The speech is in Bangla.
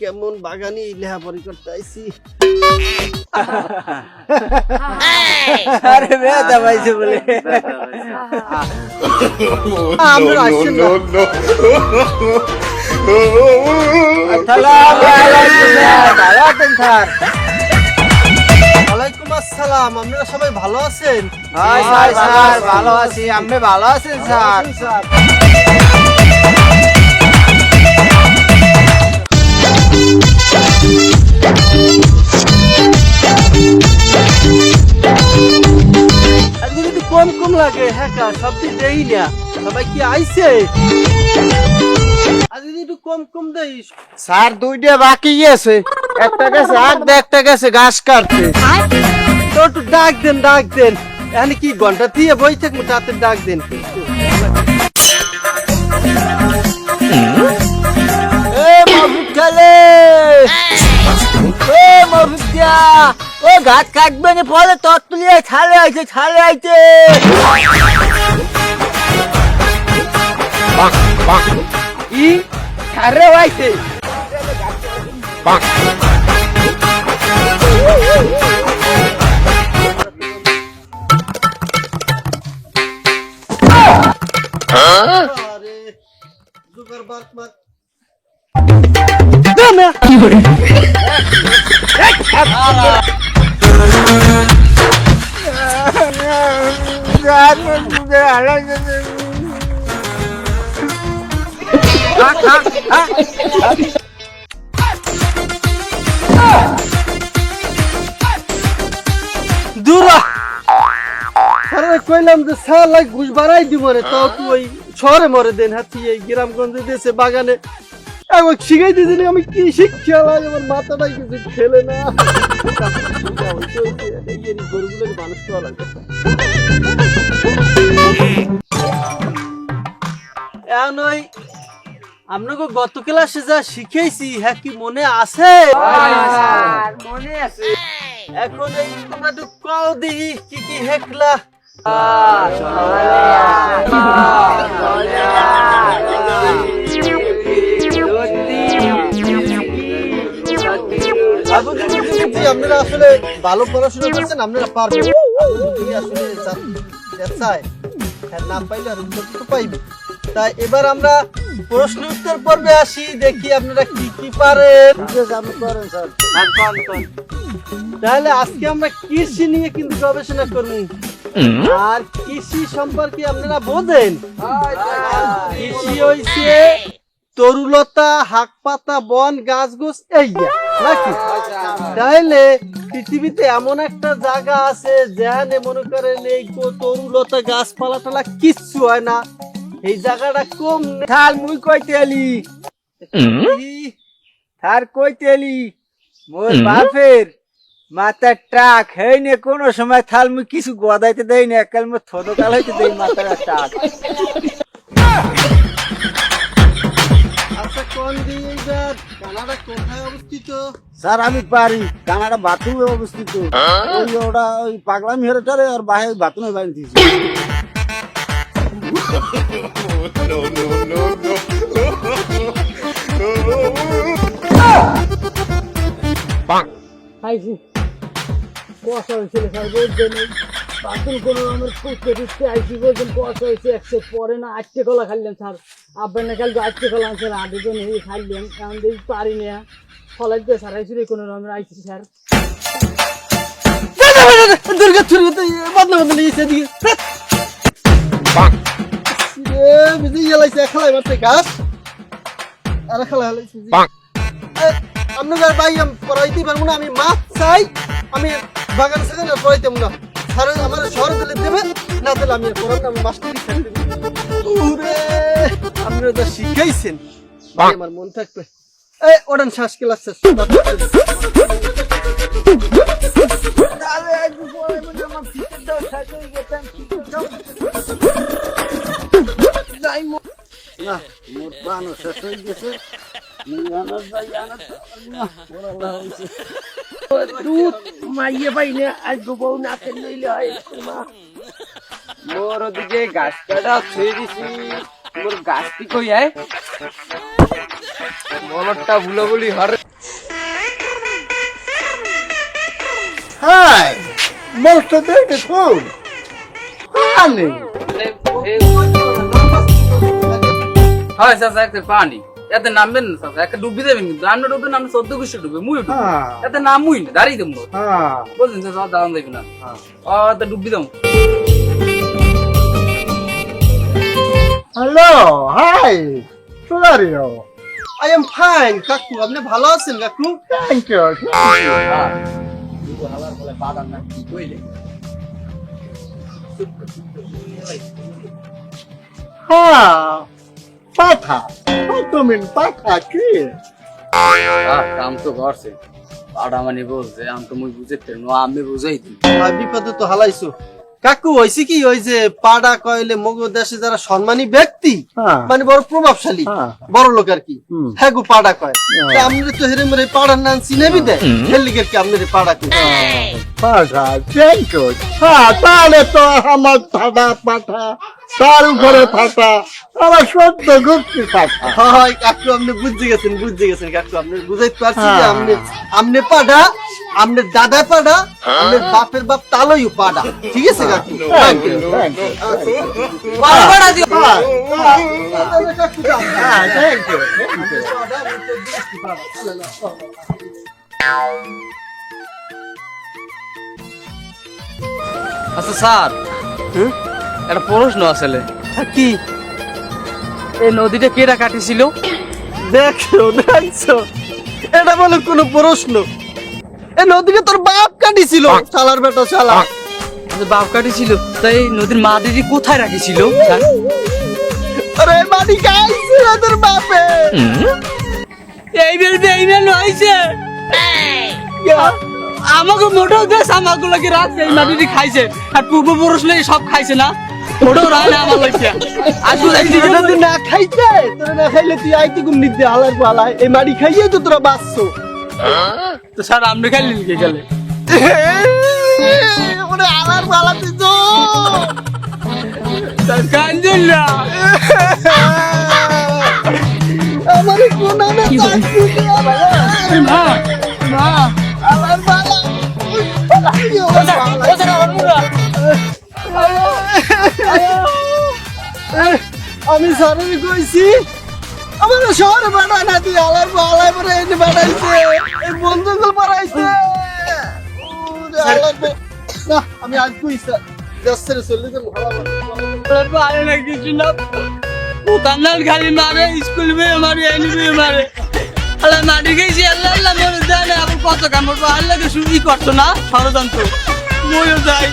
কেমন বাগানি লেহাপড়ি করতে আইছি আরে বেদা পাইছে বলে। আমরা না। আসসালাম। আপনারা সবাই ভালো আছেন? হাই হাই স্যার ভালো আছি। আপনি ভালো আছেন স্যার। যদি কম কম লাগে? হ্যাঁ সব দিন দেই না। সবাই কি আইছে? একটু কম কম দেই? স্যার দুইটা বাকি আছে। একটা গেছে আগ একটা গেছে ঘাস কাটতে। তো একটু ডাক দেন ডাক দেন। এখানে কি ঘণ্টা দিয়ে বই থাকব তাতে ডাক দেন। এ খেলে! ও গাছ কাটবে না পরে তর তুলিয়ে ছালে আইছে ছালে আইছে। ই ছাড়ে আইছে। দূরা। আরে কইলাম যে সালাই ঘুষ বাড়াই দিব রে তো তুই ওই শহরে মরে দেন হাতি এই গ্রামগঞ্জে দেশে বাগানে। এখন শিখাই দিয়েছিলি আমি কি শিক্ষা লাগে আমার মাথাটাই কিছু খেলে না। মানুষ করা এখন ওই আপনাকে গত ক্লাসে যা শিখেছি হ্যাঁ কি মনে আছে? মনে আছে। এখন এই তোমরা কও দিই কি কি হেকলা? আপনারা আসলে ভালো পড়াশোনা করছেন আপনারা পারবেন। আসলে চা- চায় হ্যাঁ, না পাইলে আর উত্তর তো পাইবে তাই এবার আমরা প্রশ্ন উত্তর পর্বে আসি, দেখি আপনারা কি কি পারেন। তাহলে আজকে আমরা কৃষি নিয়ে কিন্তু গবেষণা করব। আর কৃষি সম্পর্কে আপনারা বোঝেন। কৃষি হইছে তরুলতা হাক পাতা বন গাছ গোছ এই নাকি? তাহলে পৃথিবীতে এমন একটা জায়গা আছে যেখানে মনে করেন এই তরুলতা গাছপালা টালা কিচ্ছু হয় না। এই জায়গাটা কম থাল মুই কইতে এলি। থার কইতে এলি। মোর বাপের মাথার টাক। হেই নে কোনো সময় থাল মুই কিছু গদাইতে দেই না একাল মোর থদো কাল হইতে দেই মাথার টাক। আচ্ছা দিয়ে কানাডা কোথায় অবস্থিত? স্যার আমি পারি। কানাডা বাথরুমে অবস্থিত। ওই ওটা ওই পাগলামি হেরেটারে আর বাহে বাথরুমে বাইরে দিয়েছি। খাইছি কুয়াশা হয়েছিল স্যার বলছেন বাথরুম কোনো আমার খুঁজতে টুকতে আইসি বলছেন কুয়াশা হয়েছে একশো পরে না আটটে কলা খাইলেন স্যার। আব্বার না কালকে আটটে কলা আনছে আটজন এই খাইলেন এখন দেখি পারি না। ফলাই দিয়ে স্যার আইসি কোনো রকমের আইসি স্যার। দুর্গা দুর্গা বদনা বদনা ইসে দিয়ে এ বিজি গেলাইছে খেলাই মারতে গাছ আরে খেলা হেলাইছে আপনার ভাই পড়াইতে পারব না আমি মাছ চাই আমি বাগান আর পড়াইতাম না। স্যার আমার শহর দিলে দেবেন না দিলে আমি আর আমি মাস্টারই ওরে আপনারা তো শিখাইছেন। আমার মন থাকবে। এই ওডান শ্বাস ক্লাস শেষ। তাহলে একটু পরে আমার ফিটের দাও সাথে গেতাম ফিটের দাও যাই না মোর প্রাণ শেষ হয়ে গেছে দুধ মাইয়ে পাই না আজ বউ নাচের নইলে হয় মোর ওদিকে গাছ কাটা ছুঁয়ে দিছি মোর গাছটি কই আয় বলদটা ভুলো হয় চাচা একটা পানি। এতে নামবেন না চাচা একটা ডুবি দেবেন কিন্তু। আমরা ডুবে নামে চোদ্দ কুশি ডুবে মুই ডুবে। হ্যাঁ। এতে নামুই না দাঁড়িয়ে দেবো। হ্যাঁ। বলছেন চাচা দাঁড়ান দেবে না ও এতে ডুবি দেবো। হ্যালো হাই সোনারিও আই এম ফাইন কাকু আপনি ভালো আছেন কাকু? থ্যাংক ইউ হ্যাঁ। পাঠা তুমি পাঠা কি? কাম তো করছে। পাড়া মানে বলছে আমি তো মুই বুঝে নো আমি বুঝাই দিই। আর বিপদে তো হালাইছো। কাকু হয়েছে কি ওই যে পাড়া কইলে মগো দেশে যারা সম্মানী ব্যক্তি হ্যাঁ। মানে বড় প্রভাবশালী হ্যাঁ। বড় লোক আর কি। হ্যাঁ গো পাড়া কয়। তা আপনি তো হেরে মেরে পাড়ার নাম চিনেবি দেয় হেলিগের কি আপনি পাড়া কই পাঠা থ্যাংক ইউ হ্যাঁ তাহলে তো আমার পাঠা তার উপরে ফাটা আমার সত্য গুপ্তি পাঠা হয় কাকু আপনি বুঝতে গেছেন বুঝতে গেছেন কাকু আপনি বুঝাইতে পারছি যে হ্যাঁ। আপনি আপনি পাড়া আপনার দাদা পাড়া আপনার বাপের বাপ তালই পাড়া। ঠিক আছে কাকু? থ্যাংক ইউ থ্যাংক ইউ পাড়া দিও। কাকু যাও। হ্যাঁ থ্যাংক ইউ থ্যাংক ইউ আচ্ছা স্যার। একটা প্রশ্ন আসলে কি? এই নদীটা কেটা কাটিছিল? দেখছ দেখছ। এটা বলে কোনো প্রশ্ন। এ নদীকে তোর বাপ কাটিছিল। চালার বেটা আচ্ছা, বাপ কাটিছিল তাই নদীর মা দিদি কোথায় রাখিছিল? আরে মাটি তোর বাপে? এই বেল এই বেল হইছে আমাকে মোটেও দেশ আমাকে লাগে রাখছে এই খাইছে। আর পূর্বপুরুষ লাই সব খাইছে না। মোটেও রায় না আমার না তোরা না খাইলে তুই আইতি গুম নিতে হালার পালায় এই মাটি খাইয়ে তো তোরা বাঁচছো। তো স্যার আপনি খাইলেন কে গেলে ওরে পালা কান্দুন না? আমার কোন না চাকরি মা মা। হালার পালা। আমি স্যারের কইছি আমার শহরে বাড়া না তুই আলাই আলাই পরে বাড়াইছে। এই বন্ধুগুলো বাড়াইছে। না আমি আজ চলে ভালো না কিছু না উতান্নাল খালি মারে স্কুল মেয়ে মারে এনি মেয়ে মারে। আল্লাহ মারি গেছি আল্লাহ আল্লাহ দেয় না। আবার কত কাম আল্লাহকে শুরু করতো না ষড়যন্ত্র। ময়ও যাই